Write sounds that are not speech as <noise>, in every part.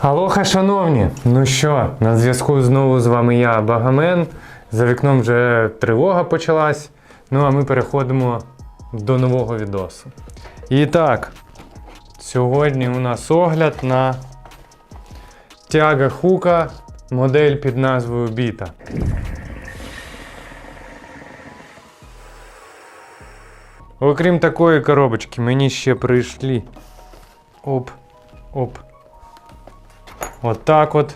Алоха, шановні! Ну що, на зв'язку знову з вами я, Багамен. За вікном вже тривога почалась. Ну а ми переходимо до нового відосу. І так, сьогодні у нас огляд на тяга хука, модель під назвою Біта. Окрім такої коробочки, мені ще прийшли. Оп, оп. Отак от.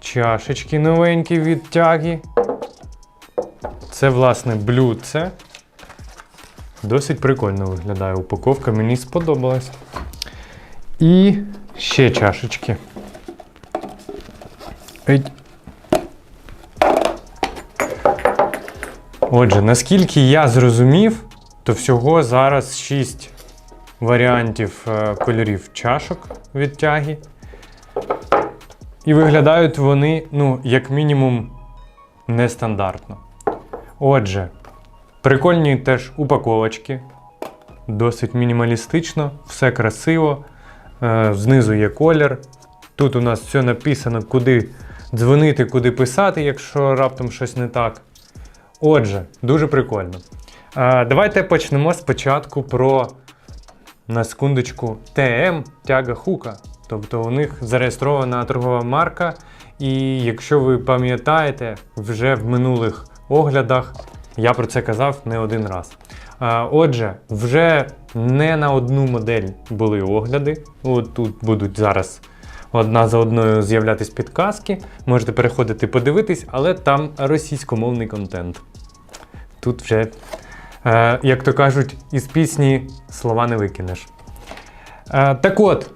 Чашечки новенькі від тяги. Це, власне, блюдце. Досить прикольно виглядає упаковка, мені сподобалась. І ще чашечки. Отже, наскільки я зрозумів, то всього зараз 6 варіантів е, кольорів чашок від тяги. І виглядають вони, ну, як мінімум, нестандартно. Отже, прикольні теж упаковочки. Досить мінімалістично, все красиво. Е, знизу є колір. Тут у нас все написано, куди дзвонити, куди писати, якщо раптом щось не так. Отже, дуже прикольно. Е, давайте почнемо спочатку про на секундочку ТМ тяга хука. Тобто у них зареєстрована торгова марка, і якщо ви пам'ятаєте, вже в минулих оглядах я про це казав не один раз. Отже, вже не на одну модель були огляди. От тут будуть зараз одна за одною з'являтись підказки. Можете переходити подивитись, але там російськомовний контент. Тут вже, е, як то кажуть, із пісні слова не викинеш. Е, так от,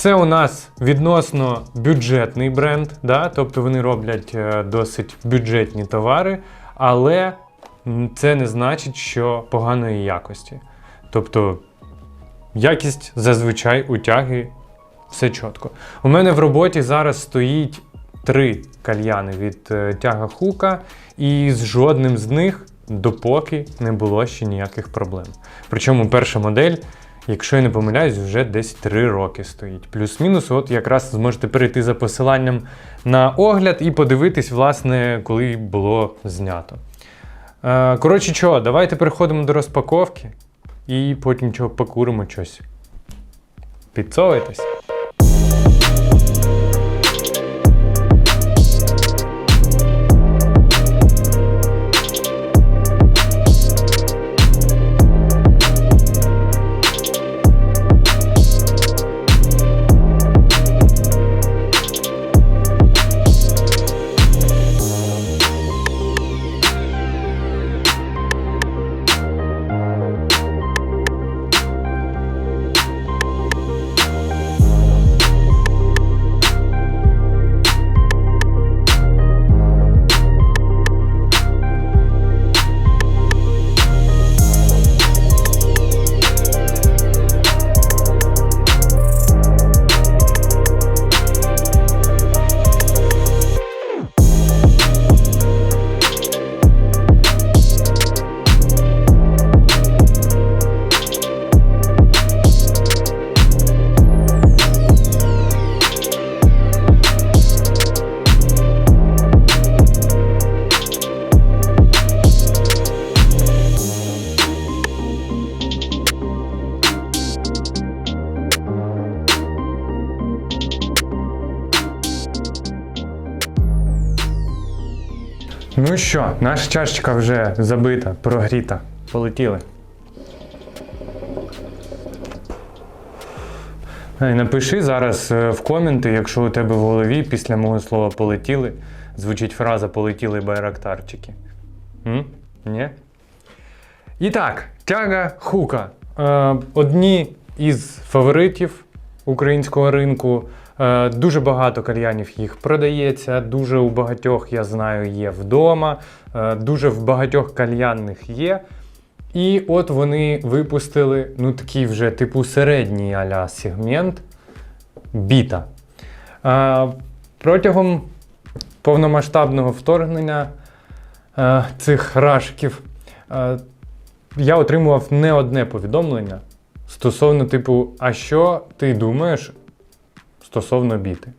це у нас відносно бюджетний бренд, да? тобто вони роблять е, досить бюджетні товари, але це не значить, що поганої якості. Тобто якість зазвичай у тяги все чітко. У мене в роботі зараз стоїть три кальяни від е, тяга хука, і з жодним з них допоки не було ще ніяких проблем. Причому перша модель якщо я не помиляюсь, вже десь 3 роки стоїть. Плюс-мінус, от якраз зможете перейти за посиланням на огляд і подивитись, власне, коли було знято. Е, коротше, що, давайте переходимо до розпаковки і потім чого покуримо щось. Підсовуйтесь. Ну що, наша чашечка вже забита, прогріта. Полетіли. Напиши зараз е, в коменти, якщо у тебе в голові після мого слова полетіли, звучить фраза полетіли байрактарчики. М? Ні? І так, тяга хука. Е, одні із фаворитів українського ринку. Е, дуже багато кальянів їх продається, дуже у багатьох, я знаю, є вдома, е, дуже в багатьох кальянних є. І от вони випустили ну такий вже типу середній аля сегмент біта. Е, протягом повномасштабного вторгнення цих рашків я отримував не одне повідомлення стосовно типу, а що ти думаєш стосовно біти.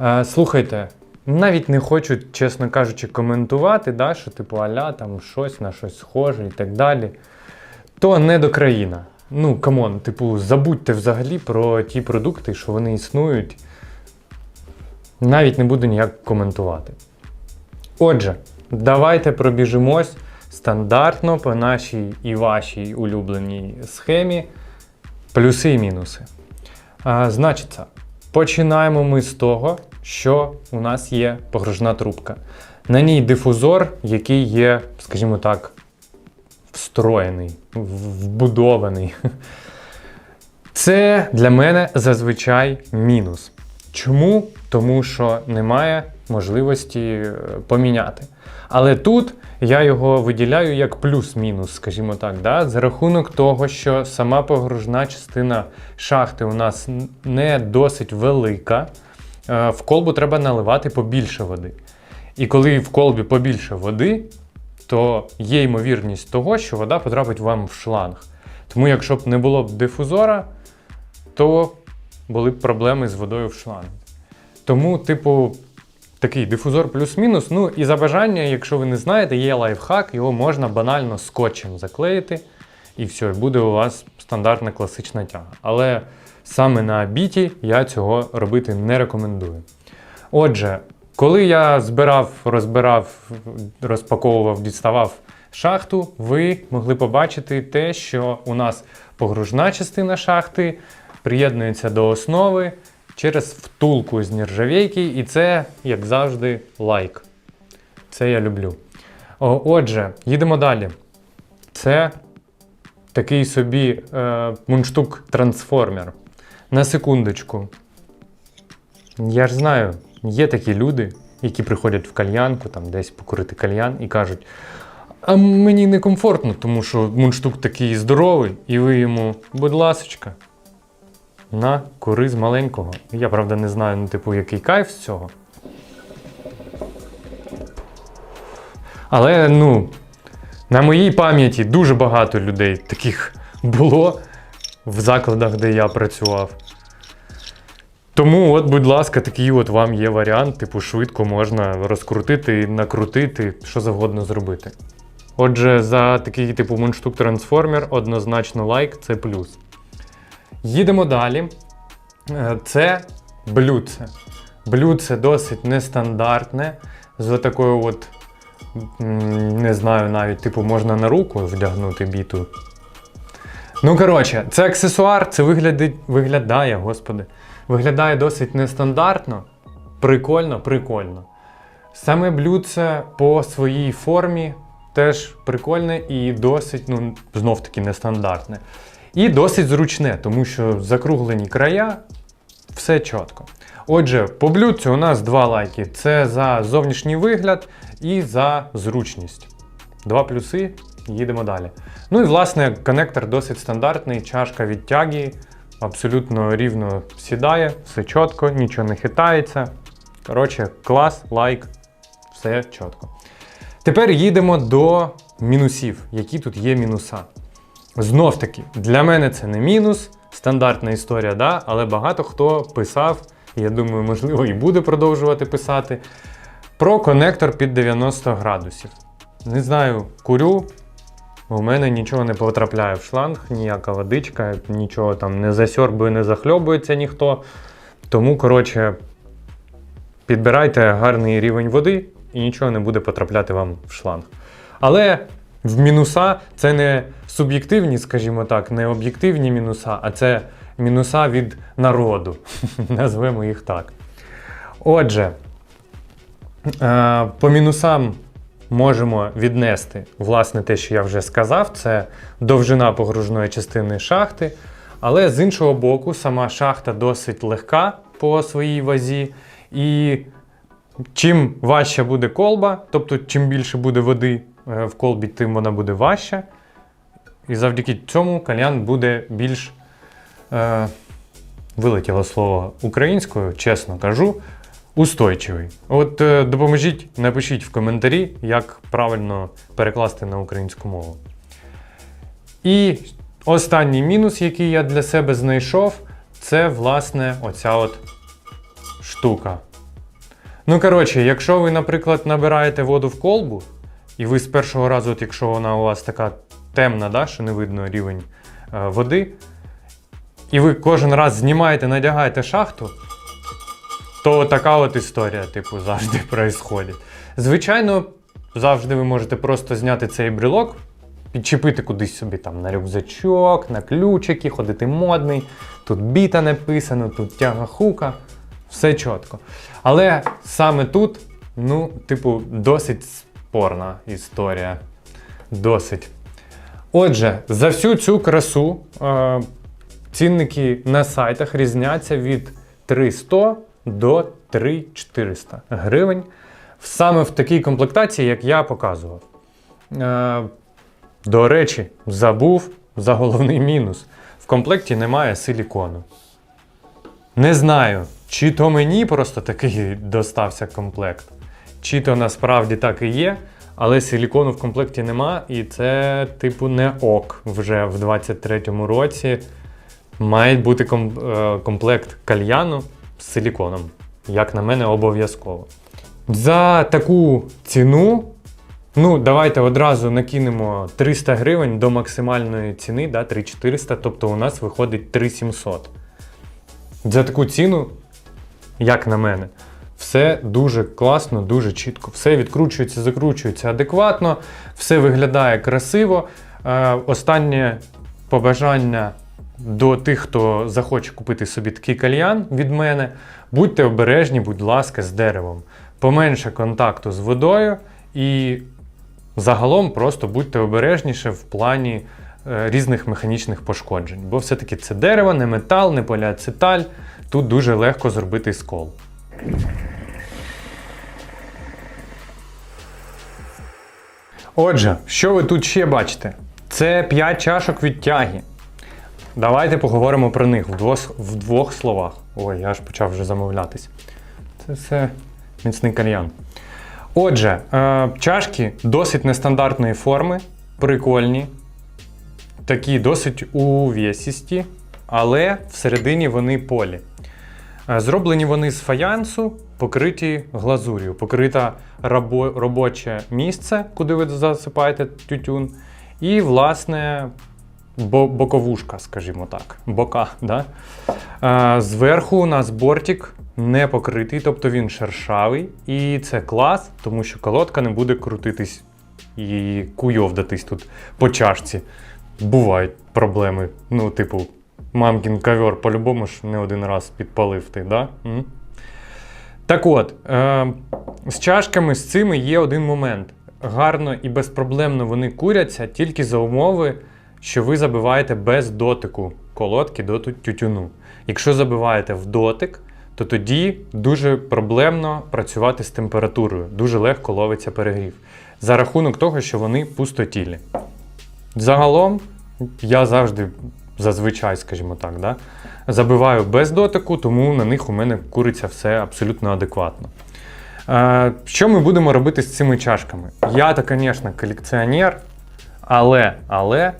Е, слухайте, навіть не хочу, чесно кажучи, коментувати, да, що типу аля там щось на щось схоже і так далі. То не до країна. Ну, камон, типу, забудьте взагалі про ті продукти, що вони існують. Навіть не буду ніяк коментувати. Отже, давайте пробіжимось стандартно по нашій і вашій улюбленій схемі плюси і мінуси. А, значиться, починаємо ми з того, що у нас є погружна трубка. На ній дифузор, який є, скажімо так, встроєний, вбудований. <laughs> Це для мене зазвичай мінус. Чому? Тому що немає можливості е, поміняти. Але тут я його виділяю як плюс-мінус, скажімо так, да? за рахунок того, що сама погружна частина шахти у нас не досить велика. е, В колбу треба наливати побільше води. І коли в колбі побільше води, то є ймовірність того, що вода потрапить вам в шланг. Тому якщо б не було б дифузора, то були б проблеми з водою в шлангі. Тому, типу, такий дифузор плюс-мінус. Ну і за бажання, якщо ви не знаєте, є лайфхак, його можна банально скотчем заклеїти, і все, буде у вас стандартна класична тяга. Але саме на біті я цього робити не рекомендую. Отже, коли я збирав, розбирав, розпаковував, діставав шахту, ви могли побачити те, що у нас погружна частина шахти приєднується до основи через втулку з нержавійки, і це, як завжди, лайк. Це я люблю. Отже, їдемо далі. Це такий собі е, мундштук-трансформер. На секундочку. Я ж знаю, є такі люди, які приходять в кальянку, там десь покурити кальян і кажуть: а мені некомфортно, тому що мундштук такий здоровий, і ви йому, будь ласочка, на кури з маленького. Я правда не знаю, ну, типу, який кайф з цього. Але ну, на моїй пам'яті дуже багато людей таких було в закладах, де я працював. Тому, от, будь ласка, такий от вам є варіант, типу, швидко можна розкрутити, накрутити, що завгодно зробити. Отже, за такий типу мундштук трансформер однозначно лайк це плюс. Їдемо далі. Е, Це блюдце. Блюдце досить нестандартне. З такою от, не знаю, навіть, типу, можна на руку вдягнути біту. Ну, коротше, це аксесуар, це виглядить, виглядає, господи. Виглядає досить нестандартно. Прикольно, прикольно. Саме блюдце по своїй формі теж прикольне і досить, ну, знов таки нестандартне. І досить зручне, тому що закруглені края, все чітко. Отже, по блюдцю у нас два лайки: це за зовнішній вигляд і за зручність. Два плюси, їдемо далі. Ну і власне коннектор досить стандартний, чашка від тяги, абсолютно рівно сідає, все чітко, нічого не хитається. Коротше, клас, лайк, все чітко. Тепер їдемо до мінусів. Які тут є мінуса? Знов таки, для мене це не мінус, стандартна історія, да? але багато хто писав, я думаю, можливо, і буде продовжувати писати, про конектор під 90 градусів. Не знаю, курю, у мене нічого не потрапляє в шланг, ніяка водичка, нічого там не засьорбує, не захльобується ніхто. Тому, коротше, підбирайте гарний рівень води і нічого не буде потрапляти вам в шланг. Але в мінуса це не суб'єктивні, скажімо так, не об'єктивні мінуса, а це мінуса від народу. <laughs> Назвемо їх так. Отже, е, по мінусам можемо віднести власне те, що я вже сказав, це довжина погружної частини шахти. Але з іншого боку, сама шахта досить легка по своїй вазі. І чим важча буде колба, тобто чим більше буде води е, в колбі, тим вона буде важча. І завдяки цьому кальян буде більш е, вилетіло слово українською, чесно кажу, устойчивий. От е, допоможіть, напишіть в коментарі, як правильно перекласти на українську мову. І останній мінус, який я для себе знайшов, це, власне, оця от штука. Ну, коротше, якщо ви, наприклад, набираєте воду в колбу, і ви з першого разу, от якщо вона у вас така темна, да, що не видно рівень е, води, і ви кожен раз знімаєте, надягаєте шахту, то така от історія, типу, завжди <laughs> происходить. Звичайно, завжди ви можете просто зняти цей брелок, підчепити кудись собі там на рюкзачок, на ключики, ходити модний. Тут біта написано, тут тяга хука, все чітко. Але саме тут, ну, типу, досить спорна історія. Досить. Отже, за всю цю красу е, цінники на сайтах різняться від 300 до 3400 гривень. Саме в такій комплектації, як я показував. Е, до речі, забув за головний мінус. В комплекті немає силікону. Не знаю, чи то мені просто такий <laughs> достався комплект, чи то насправді так і є, але силікону в комплекті нема, і це, типу, не ок вже в 23-му році. Має бути е, комплект кальяну з силіконом. Як на мене, обов'язково. За таку ціну Ну, давайте одразу накинемо 300 гривень до максимальної ціни, да, 3400, тобто у нас виходить 3700. За таку ціну, як на мене, все дуже класно, дуже чітко. Все відкручується, закручується адекватно, все виглядає красиво. Е, останнє побажання до тих, хто захоче купити собі такий кальян від мене. Будьте обережні, будь ласка, з деревом. Поменше контакту з водою і Загалом просто будьте обережніше в плані е, різних механічних пошкоджень, бо все-таки це дерево, не метал, не поліацеталь. Тут дуже легко зробити скол. Отже, що ви тут ще бачите? Це 5 чашок від тяги. Давайте поговоримо про них в двох, в двох словах. Ой, я аж почав вже замовлятись. Це все міцний кальян. Отже, е, чашки досить нестандартної форми, прикольні, такі досить увесісті, але всередині вони полі. Е, Зроблені вони з фаянсу, покриті глазур'ю, покрита робоче місце, куди ви засипаєте тютюн, і, власне, бо- боковушка, скажімо так, бока. Да? Е, Зверху у нас бортик не покритий, тобто він шершавий. І це клас, тому що колодка не буде крутитись і куйовдатись тут по чашці. Бувають проблеми. Ну, типу, мамкін ковер по-любому ж не один раз підпалив ти, да? Так от, е, з чашками з цими є один момент. Гарно і безпроблемно вони куряться тільки за умови, що ви забиваєте без дотику колодки до тю- тютюну. Якщо забиваєте в дотик, то тоді дуже проблемно працювати з температурою, дуже легко ловиться перегрів. За рахунок того, що вони пустотілі. Загалом, я завжди, зазвичай, скажімо так, да, забиваю без дотику, тому на них у мене куриться все абсолютно адекватно. Е, що ми будемо робити з цими чашками? Я то, звісно, колекціонер, але, але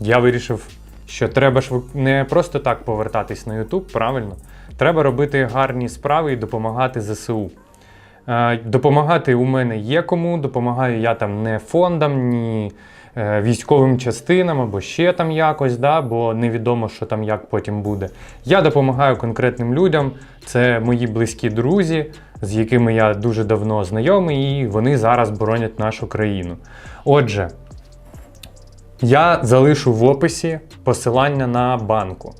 я вирішив, що треба ж не просто так повертатись на YouTube, правильно? Треба робити гарні справи і допомагати ЗСУ. Е, Допомагати у мене є кому, допомагаю я там не фондам, ні військовим частинам або ще там якось, да, бо невідомо, що там як потім буде. Я допомагаю конкретним людям, це мої близькі друзі, з якими я дуже давно знайомий, і вони зараз боронять нашу країну. Отже, я залишу в описі посилання на банку.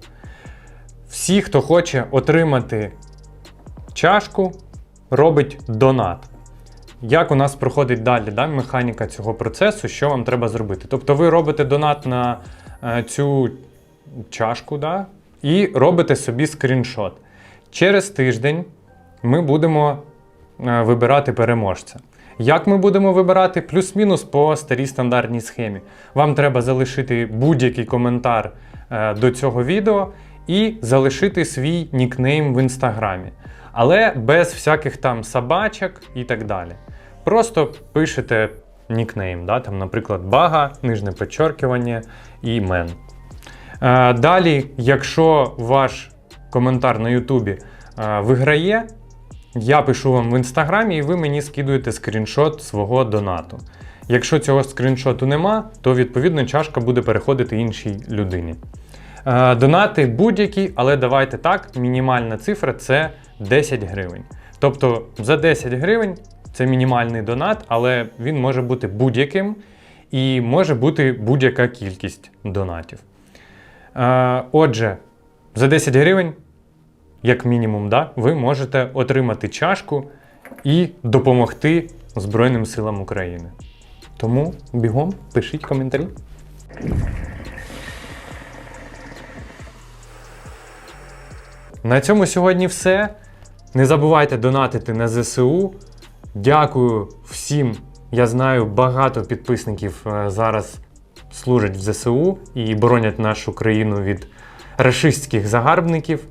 Всі, хто хоче отримати чашку, робить донат. Як у нас проходить далі да, механіка цього процесу, що вам треба зробити? Тобто ви робите донат на е, цю чашку да, і робите собі скріншот. Через тиждень ми будемо е, вибирати переможця. Як ми будемо вибирати? Плюс-мінус по старій стандартній схемі. Вам треба залишити будь-який коментар е, до цього відео і залишити свій нікнейм в інстаграмі. Але без всяких там собачок і так далі. Просто пишете нікнейм, да? там, наприклад, бага, нижне підчеркування і мен. Е, Далі, якщо ваш коментар на Ютубі е, виграє, я пишу вам в інстаграмі, і ви мені скидуєте скріншот свого донату. Якщо цього скріншоту нема, то відповідно чашка буде переходити іншій людині. Е, Донати будь-які, але давайте так, мінімальна цифра це 10 гривень. Тобто за 10 гривень це мінімальний донат, але він може бути будь-яким і може бути будь-яка кількість донатів. Е, Отже, за 10 гривень, як мінімум, да, ви можете отримати чашку і допомогти Збройним силам України. Тому бігом пишіть коментарі. На цьому сьогодні все. Не забувайте донатити на ЗСУ. Дякую всім. Я знаю, багато підписників е, зараз служать в ЗСУ і боронять нашу країну від рашистських загарбників.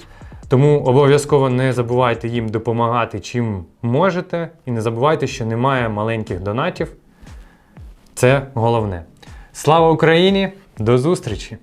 Тому обов'язково не забувайте їм допомагати чим можете. І не забувайте, що немає маленьких донатів. Це головне. Слава Україні! До зустрічі!